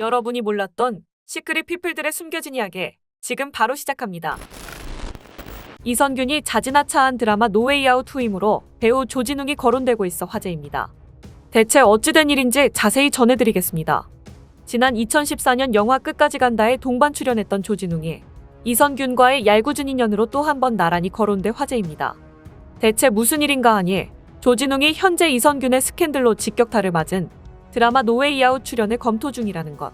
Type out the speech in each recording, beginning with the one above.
여러분이 몰랐던 시크릿 피플들의 숨겨진 이야기 지금 바로 시작합니다. 이선균이 자진하차한 드라마 노웨이 아웃 후임으로 배우 조진웅이 거론되고 있어 화제입니다. 대체 어찌된 일인지 자세히 전해드리겠습니다. 지난 2014년 영화 끝까지 간다에 동반 출연했던 조진웅이 이선균과의 얄궂은 인연으로 또 한 번 나란히 거론돼 화제입니다. 대체 무슨 일인가 하니 조진웅이 현재 이선균의 스캔들로 직격탄을 맞은 드라마 노웨이 아웃 출연을 검토 중이라는 것.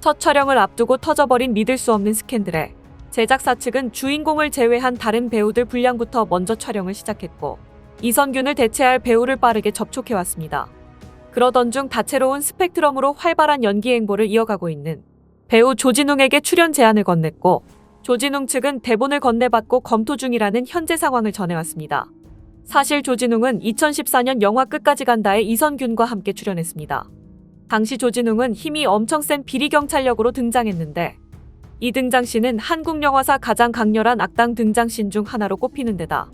첫 촬영을 앞두고 터져버린 믿을 수 없는 스캔들에 제작사 측은 주인공을 제외한 다른 배우들 분량부터 먼저 촬영을 시작했고 이선균을 대체할 배우를 빠르게 접촉해왔습니다. 그러던 중 다채로운 스펙트럼으로 활발한 연기 행보를 이어가고 있는 배우 조진웅에게 출연 제안을 건넸고 조진웅 측은 대본을 건네받고 검토 중이라는 현재 상황을 전해왔습니다. 사실 조진웅은 2014년 영화 끝까지 간다에 이선균과 함께 출연했습니다. 당시 조진웅은 힘이 엄청 센 비리경찰력으로 등장했는데 이 등장씬은 한국 영화사 가장 강렬한 악당 등장씬 중 하나로 꼽히는 데다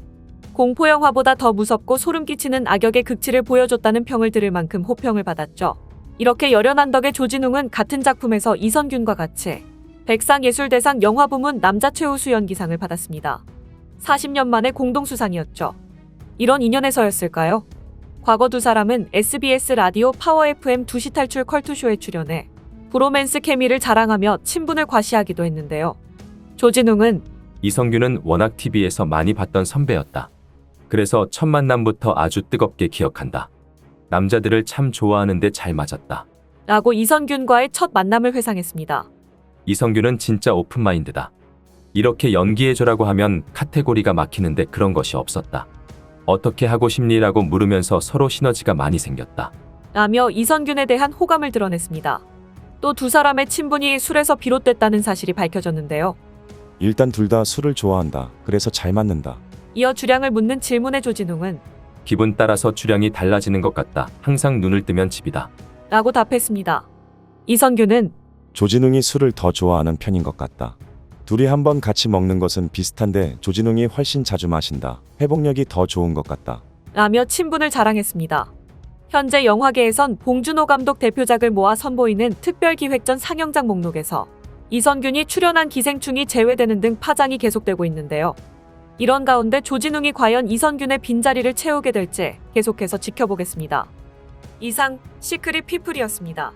공포 영화보다 더 무섭고 소름 끼치는 악역의 극치를 보여줬다는 평을 들을 만큼 호평을 받았죠. 이렇게 열연한 덕에 조진웅은 같은 작품에서 이선균과 같이 백상예술대상 영화부문 남자 최우수 연기상을 받았습니다. 40년 만에 공동수상이었죠. 이런 인연에서였을까요? 과거 두 사람은 SBS 라디오 파워 FM 2시 탈출 컬투쇼에 출연해 브로맨스 케미를 자랑하며 친분을 과시하기도 했는데요. 조진웅은 이성균은 워낙 TV에서 많이 봤던 선배였다. 그래서 첫 만남부터 아주 뜨겁게 기억한다. 남자들을 참 좋아하는데 잘 맞았다. 라고 이선균과의 첫 만남을 회상했습니다. 이성균은 진짜 오픈마인드다. 이렇게 연기해줘라고 하면 카테고리가 막히는데 그런 것이 없었다. 어떻게 하고 싶니라고 물으면서 서로 시너지가 많이 생겼다. 라며 이선균에 대한 호감을 드러냈습니다. 또 두 사람의 친분이 술에서 비롯됐다는 사실이 밝혀졌는데요. 일단 둘 다 술을 좋아한다. 그래서 잘 맞는다. 이어 주량을 묻는 질문에 조진웅은 기분 따라서 주량이 달라지는 것 같다. 항상 눈을 뜨면 집이다. 라고 답했습니다. 이선균은 조진웅이 술을 더 좋아하는 편인 것 같다. 둘이 한번 같이 먹는 것은 비슷한데 조진웅이 훨씬 자주 마신다. 회복력이 더 좋은 것 같다. 라며 친분을 자랑했습니다. 현재 영화계에선 봉준호 감독 대표작을 모아 선보이는 특별기획전 상영장 목록에서 이선균이 출연한 기생충이 제외되는 등 파장이 계속되고 있는데요. 이런 가운데 조진웅이 과연 이선균의 빈자리를 채우게 될지 계속해서 지켜보겠습니다. 이상 시크릿 피플이었습니다.